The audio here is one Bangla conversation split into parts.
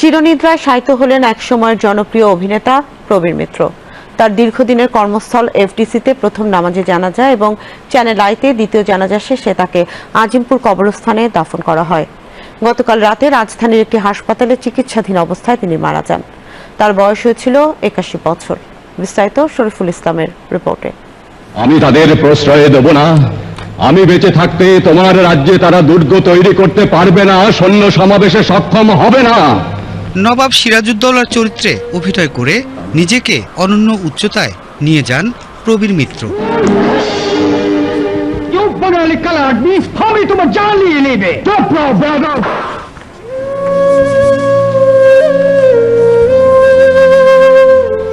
চিরনিদ্রায় শায়িত হলেন একসময়ের জনপ্রিয় অভিনেতা প্রবীর মিত্র। তার দীর্ঘদিনের কর্মস্থল এফডিসিতে প্রথম নামাজে জানাজা এবং চ্যানেল আইতে দ্বিতীয় জানাজা শেষে তাকে আজিমপুর কবরস্থানে দাফন করা হয়। গতকাল রাতে রাজধানীর একটি হাসপাতালে চিকিৎসাধীন অবস্থায় তিনি মারা যান। তার বয়স হয়েছিল একাশি বছর। বিস্তারিত শরীফুল ইসলামের রিপোর্টে। আমি তাদের প্রশ্রয় দেব না। আমি বেঁচে থাকতে তোমার রাজ্যে তারা দুর্গ তৈরি করতে পারবে না, সৈন্য সমাবেশে সক্ষম হবে না। নবাব সিরাজউদ্দৌলার চরিত্রে অভিনয় করে নিজেকে অনন্য উচ্চতায় নিয়ে যান প্রবীর মিত্র!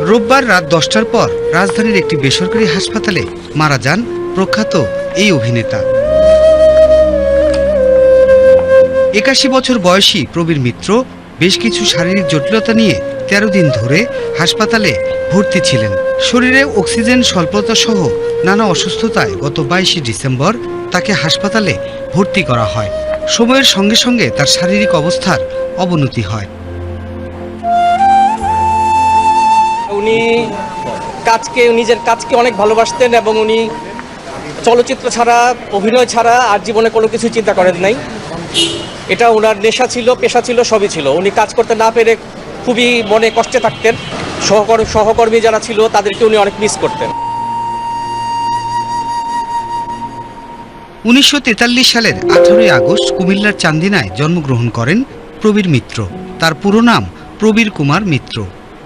রোববার রাত দশটার পর রাজধানীর একটি বেসরকারি হাসপাতালে মারা যান প্রখ্যাত এই অভিনেতা। একাশি বছর বয়সী প্রবীর মিত্র বেশ কিছু শারীরিক জটিলতা নিয়ে তেরো দিন ধরে হাসপাতালে ভর্তি ছিলেন। শরীরে অক্সিজেন স্বল্পতা সহ নানা অসুস্থতায় গত বাইশে ডিসেম্বর তাকে হাসপাতালে ভর্তি করা হয়। সময়ের সঙ্গে সঙ্গে তার শারীরিক অবস্থার অবনতি হয়। উনি কাজকে, নিজের কাজকে অনেক ভালোবাসতেন এবং উনি চলচ্চিত্র ছাড়া, অভিনয় ছাড়া আর জীবনে কোনো কিছু চিন্তা করেন নাই। এটা ওনার নেশা ছিল, পেশা ছিল, সবই ছিল। উনি কাজ করতে না পেরে খুবই মনে কষ্টে থাকতেন। সহকর, সহকর্মী যারা ছিল, তাদেরকে উনি অনেক মিস করতেন। উনিশশো তেতাল্লিশ সালের আঠারোই আগস্ট কুমিল্লার চান্দিনায় জন্মগ্রহণ করেন প্রবীর মিত্র। তার পুরো নাম প্রবীর কুমার মিত্র।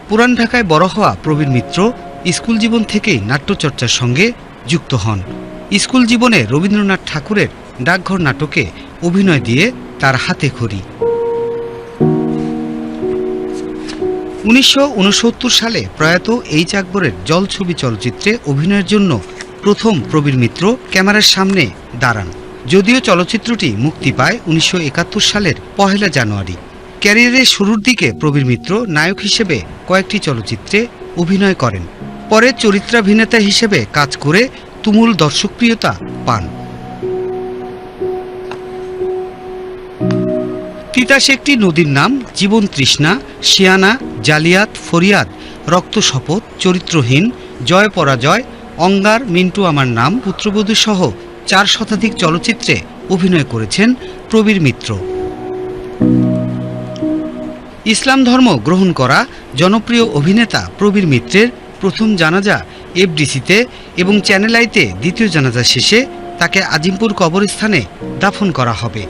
পুরান ঢাকায় বড় হওয়া প্রবীর মিত্র স্কুল জীবন থেকেই নাট্যচর্চার সঙ্গে যুক্ত হন। স্কুল জীবনে রবীন্দ্রনাথ ঠাকুরের ডাকঘর নাটকে অভিনয় দিয়ে তার হাতে খড়ি। উনিশশো উনসত্তর সালে প্রয়াত এইচ আকবরের জলছবি চলচ্চিত্রে অভিনয়ের জন্য প্রথম প্রবীর মিত্র ক্যামেরার সামনে দাঁড়ান। যদিও চলচ্চিত্রটি মুক্তি পায় উনিশশো একাত্তর সালের পহেলা জানুয়ারি। ক্যারিয়ারের শুরুর দিকে প্রবীর মিত্র নায়ক হিসেবে কয়েকটি চলচ্চিত্রে অভিনয় করেন। পরে চরিত্রাভিনেতা হিসেবে কাজ করে তুমুল দর্শকপ্রিয়তা পান। তিতাস একটি নদীর নাম জীবন তৃষ্ণা, শিয়ানা, জালিয়াত, ফরিয়াদ, রক্ত শপথ, চরিত্রহীন, জয় পরাজয়, অঙ্গার, মিন্টু আমার নাম, পুত্রবধূ সহ চার শতাধিক চলচ্চিত্রে অভিনয় করেছেন প্রবীর মিত্র। ইসলাম ধর্ম গ্রহণ করা জনপ্রিয় অভিনেতা প্রবীর মিত্রের প্রথম জানাজা এফডিসিতে এবং চ্যানেল আইতে দ্বিতীয় জানাজা শেষে তাকে আজিমপুর কবরস্থানে দাফন করা হবে।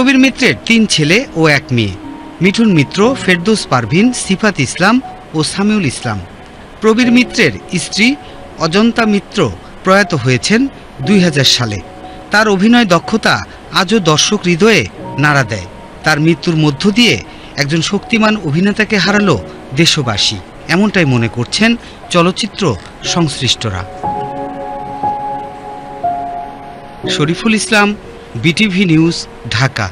প্রবীর মিত্রের তিন ছেলে ও এক মেয়ে। মিঠুন মিত্র, ফেরদৌস পারভিন, সিফাত ইসলাম ও সামিউল ইসলাম। প্রবীর মিত্রের স্ত্রী অজন্তা মিত্র প্রয়াত হয়েছেন দুই হাজার সালে। তার অভিনয় দক্ষতা আজও দর্শক হৃদয়ে নাড়া দেয়। তার মৃত্যুর মধ্য দিয়ে একজন শক্তিমান অভিনেতাকে হারালো দেশবাসী। এমনটাই মনে করছেন চলচ্চিত্র সংশ্লিষ্টরা। Shariful Islam BTV news Dhaka